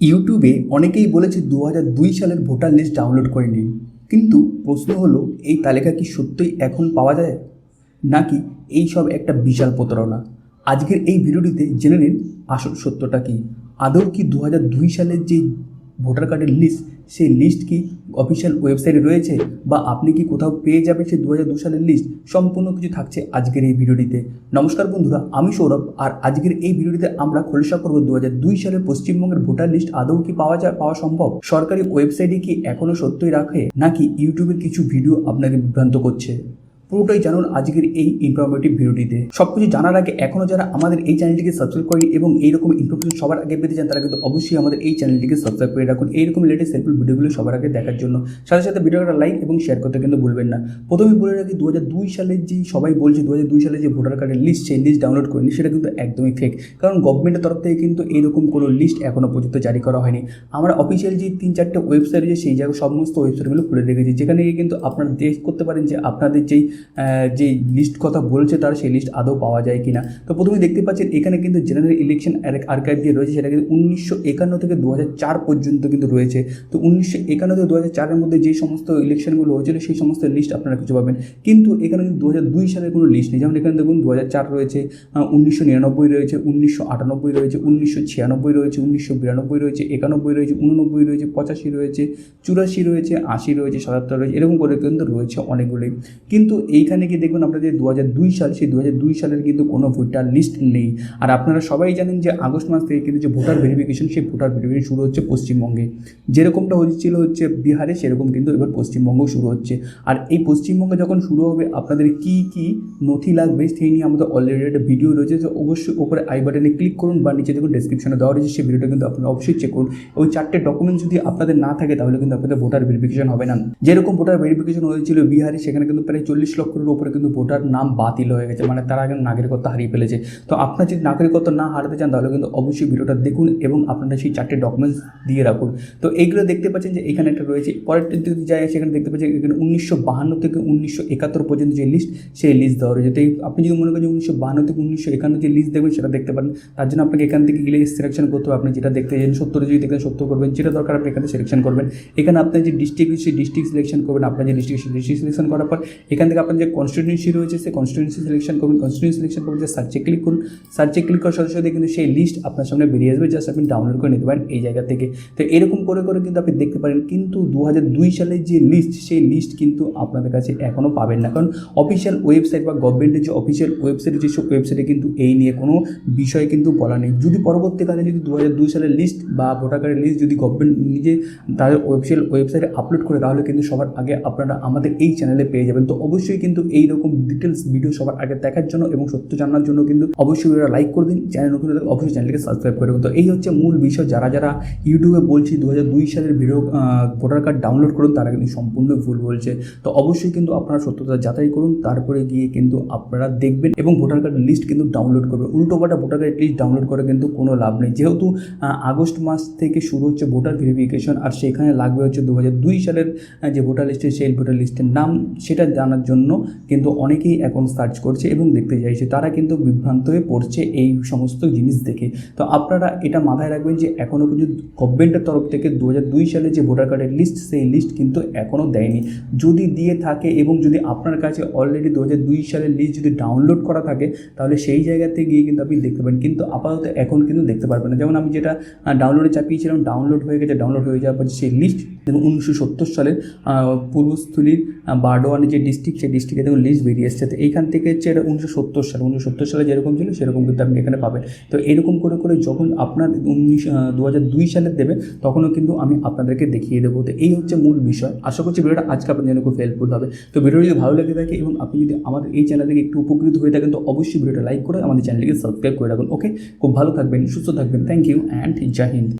ইউটিউবে অনেকেই বলেছে দু দুই সালের ভোটার লিস্ট ডাউনলোড করে নিন। কিন্তু প্রশ্ন হলো, এই তালিকা কি সত্যই এখন পাওয়া যায়? নাকি এই সব একটা বিশাল প্রতারণা? আজকের এই ভিডিওটিতে জেনে নিন আসল সত্যটা কি। আদৌ কি দু দুই সালের যে ভোটার কার্ডের লিস্ট সেই লিস্ট কি অফিসিয়াল ওয়েবসাইটে রয়েছে? বা আপনি কি কোথাও পেয়ে যাবেন সেই দু হাজার সালের লিস্ট সম্পূর্ণ কিছু থাকছে আজকের এই ভিডিওটিতে। নমস্কার বন্ধুরা, আমি সৌরভ। আর আজকের এই ভিডিওটিতে আমরা খোলসা করব দু দুই সালের পশ্চিমবঙ্গের ভোটার লিস্ট আদৌ কি পাওয়া যায়, পাওয়া সম্ভব? সরকারি ওয়েবসাইটে কি এখনও সত্যই রাখে? নাকি ইউটিউবের কিছু ভিডিও আপনাকে বিভ্রান্ত করছে? পুরোটাই জানুন আজকের এই ইনফরমেটিভ ভিডিওটিতে। সব কিছু জানার আগে এখনও যারা আমাদের এই চ্যানেলটিকে সাবস্ক্রাইব করেনি এবং এইরকম ইনফরমেশন সবার আগে পেতে চান, তারা কিন্তু অবশ্যই আমাদের এই চ্যানেলটিকে সাবস্ক্রাইব করে রাখুন। এইরকম লেটেস্ট হেল্পফুল ভিডিওগুলো সবার আগে দেখার জন্য। সাথে সাথে ভিডিওটা লাইক এবং শেয়ার করতে কিন্তু ভুলবেন না। প্রথমে বলে রাখি দু দুই সালের যে সবাই বলছে দু দুই সালে যে ভোটার কার্ডের লিস্ট সেই লিস্ট ডাউনলোড করেনি, সেটা কিন্তু একদমই ফেক কারণ গভর্নমেন্টের তরফ থেকে কিন্তু এইরকম কোনো লিস্ট এখনও পর্যন্ত জারি করা হয়নি। আমরা অফিসিয়াল যে তিন চারটে ওয়েবসাইট রয়েছে, সেই জায়গায় সমস্ত ওয়েবসাইটগুলো খুলে রেখেছি। যেখানে গিয়ে কিন্তু আপনারা দেখ করতে পারেন যে আপনাদের যেই যেই লিস্ট কথা বলছে তার সেই লিস্ট আদৌ পাওয়া যায় কিনা। তো প্রথমে দেখতে পাচ্ছেন, এখানে কিন্তু জেনারেল ইলেকশন আর্কাইভ যে রয়েছে, সেটা কিন্তু উনিশশো একান্ন থেকে দু চার পর্যন্ত কিন্তু রয়েছে। তো উনিশশো একান্ন থেকে দু চারের মধ্যে যে সমস্ত ইলেকশনগুলো হয়েছিল, সেই সমস্ত লিস্ট আপনারা কিছু পাবেন। কিন্তু এখানে কিন্তু দু দুই সালের কোনো লিস্ট নেই। যেমন এখানে দেখুন দু চার রয়েছে উনিশশো নিরানব্বই রয়েছে, উনিশশো আটানব্বই রয়েছে, উনিশশো ছিয়ানব্বই রয়েছে, উনিশশো বিরানব্বই রয়েছে, একানব্বই রয়েছে, উননব্বই রয়েছে, পঁচাশি রয়েছে, চুরাশি রয়েছে, আশি রয়েছে, সাতাত্তর রয়েছে, এরকম করে কিন্তু রয়েছে অনেকগুলি কিন্তু এইখানে গিয়ে দেখবেন আপনাদের দু হাজার দুই সাল, সেই দু হাজার দুই সালের কিন্তু কোনো ভোটার লিস্ট নেই। আর আপনারা সবাই জানেন যে আগস্ট মাস থেকে কিন্তু যে ভোটার ভেরিফিকেশন সেই ভোটার ভেরিফিকেশন শুরু হচ্ছে পশ্চিমবঙ্গে। যেরকমটা হচ্ছিল হচ্ছে বিহারে, সেরকম কিন্তু এবার পশ্চিমবঙ্গ শুরু হচ্ছে। আর এই পশ্চিমবঙ্গে যখন শুরু হবে, আপনাদের কি কি নথি লাগবে সেই নিয়ে আমাদের অলরেডি একটা ভিডিও রয়েছে। তো অবশ্যই ওপরে আই বাটনে ক্লিক করুন বা নিচে দেখুন ডেসক্রিপশনে দেওয়া রয়েছে, সেই ভিডিওটা কিন্তু আপনারা অবশ্যই চেক করুন। ওই চারটে ডকুমেন্টস যদি আপনাদের না থাকে, তাহলে কিন্তু আপনাদের ভোটার ভেরিফিকেশন হবে না। যেরকম ভোটার ভেরিফিকেশন হয়েছিল বিহারে, সেখানে কিন্তু প্রায় চল্লিশ লক্ষের উপরে কিন্তু ভোটার নাম বাতিল হয়ে গেছে মানে তারা এখন নাগরিকত্ব হারিয়ে ফেলেছে। তো আপনার যদি নাগরিকত্ব না হারাতে চান, তাহলে কিন্তু অবশ্যই ভিডিওটা দেখুন এবং আপনারা সেই চারটে ডকুমেন্টস দিয়ে রাখুন। তো এইগুলো দেখতে পাচ্ছেন যে এখানে একটা রয়েছে, পরের যদি যায় সেখানে দেখতে পাচ্ছেন এখানে উনিশশো বাহান্ন থেকে উনিশশো একাত্তর পর্যন্ত যে লিস্ট সেই লিস্ট দেওয়া রয়েছে। তো আপনি যদি মনে করেন যে উনিশশো বাহান্ন থেকে উনিশশো একান্ন যে লিস্ট দেখবেন, সেটা দেখতে পারেন। তার জন্য আপনাকে এখান থেকে গেলে সিলেকশন করতে হবে। আপনি যেটা দেখতে চান সত্তর যদি দেখেন সত্তর করবেন। যেটা দরকার, আপনি এখানে সিলেকশন করবেন। এখানে আপনার যে ডিস্ট্রিক্ট সেই ডিস্ট্রিক্ট সিলেকশন করবেন। আপনার যে ডিস্ট্রিক্ট ডিস্ট্রিক্ট সিলেকশন করার পর এখান থেকে আপনার যে কনস্টিটিউন্সি রয়েছে, সেই কনস্টিটিউন্সি সিলেকশন করবেন কনস্টিটিউন্সি সিলেকশন করবেন যে সার্চে ক্লিক করুন। সার্চে ক্লিক করার সাথে সাথে কিন্তু সেই লিস্ট আপনার সামনে বেরিয়ে আসবে জাস্ট আপনি ডাউনলোড করে নিতে পারেন এই জায়গা থেকে। তো এরকম করে করে কিন্তু আপনি দেখতে পারেন, কিন্তু দু হাজার দুই সালের যে লিস্ট সেই লিস্ট কিন্তু আপনাদের কাছে এখনও পাবেন না। কারণ অফিসিয়াল ওয়েবসাইট বা গভর্নমেন্টের যে অফিসিয়াল ওয়েবসাইট যেসব ওয়েবসাইটে কিন্তু এই নিয়ে কোনো বিষয় কিন্তু বলা নেই। যদি পরবর্তীকালে যদি দু হাজার দুই সালের লিস্ট বা ভোটার কার্ডের লিস্ট যদি গভর্নমেন্ট নিজে তাদের অফিসিয়াল ওয়েবসাইটে আপলোড করে, তাহলে কিন্তু সবার আগে আপনারা আমাদের এই চ্যানেলে পেয়ে যাবেন। তো অবশ্যই কিন্তু এই রকম ডিটেলস ভিডিও সবার আগে দেখার জন্য এবং সত্য জানার জন্য কিন্তু অবশ্যই ভিডিওটা লাইক করে দিন। চ্যানেল নতুন অবশ্যই চ্যানেলকে সাবস্ক্রাইব করে তো এই হচ্ছে মূল বিষয়। যারা যারা ইউটিউবে বলছি দু হাজার দুই সালের ভিডিও ভোটার কার্ড ডাউনলোড করুন, তারা কিন্তু সম্পূর্ণ ভুল বলছে। তো অবশ্যই কিন্তু আপনারা সত্যতা যাচাই করুন। তারপরে গিয়ে কিন্তু আপনারা দেখবেন এবং ভোটার কার্ড লিস্ট কিন্তু ডাউনলোড করবেন। উল্টো পাল্টা ভোটার কার্ড লিস্ট ডাউনলোড করে কিন্তু কোনো লাভ নেই। যেহেতু আগস্ট মাস থেকে শুরু হচ্ছে ভোটার ভেরিফিকেশন আর সেখানে লাগবে হচ্ছে দু হাজার দুই সালের যে ভোটার লিস্টে সেই ভোটার লিস্টের নাম, সেটা জানার জন্য কিন্তু অনেকেই এখন সার্চ করছে এবং দেখতে চাইছে। তারা কিন্তু বিভ্রান্ত হয়ে পড়ছে এই সমস্ত জিনিস দেখে। তো আপনারা এটা মাথায় রাখবেন যে এখনও কিন্তু গভর্নমেন্টের তরফ থেকে দু হাজার দুই সালে যে ভোটার কার্ডের লিস্ট সেই লিস্ট কিন্তু এখনও দেয়নি। যদি দিয়ে থাকে এবং যদি আপনার কাছে অলরেডি দু হাজার দুই সালের লিস্ট যদি ডাউনলোড করা থাকে, তাহলে সেই জায়গাতে গিয়ে কিন্তু আপনি দেখতে পাবেন। কিন্তু আপাতত এখন কিন্তু দেখতে পারবেন না। যেমন আমি যেটা ডাউনলোডে চাপিয়েছিলাম ডাউনলোড হয়ে গেছে ডাউনলোড হয়ে যাওয়ার পর সেই লিস্ট এবং উনিশশো সত্তর সালের পূর্বস্থলীর বারডোয়ানের যে ডিস্ট্রিক্ট সেই ডিস্ট্রিক্টে দেখুন লিস্ট বেরিয়ে এসছে। তো এইখান থেকে হচ্ছে এটা উনিশশো সত্তর সাল, উনিশশো সত্তর সালে যেরকম ছিল, সেরকম কিন্তু আপনি এখানে পাবেন। তো এরকম করে করে যখন আপনার উনিশ দু হাজার দুই সালের দেবে, তখনও কিন্তু আমি আপনাদেরকে দেখিয়ে দেবো। তো এই হচ্ছে মূল বিষয়। আশা করছি ভিডিওটা আজকে আপনার জন্য খুব হেল্পফুল হবে। তো ভিডিও যদি ভালো লেগে থাকে এবং আপনি যদি আমাদের এই চ্যানেল থেকে একটু উপকৃত হয়ে থাকেন, তো অবশ্যই ভিডিওটা লাইক করে আমাদের চ্যানেলকে সাবস্ক্রাইব করে রাখুন। ওকে খুব ভালো থাকবেন, সুস্থ থাকবেন। Thank you and Jai Hind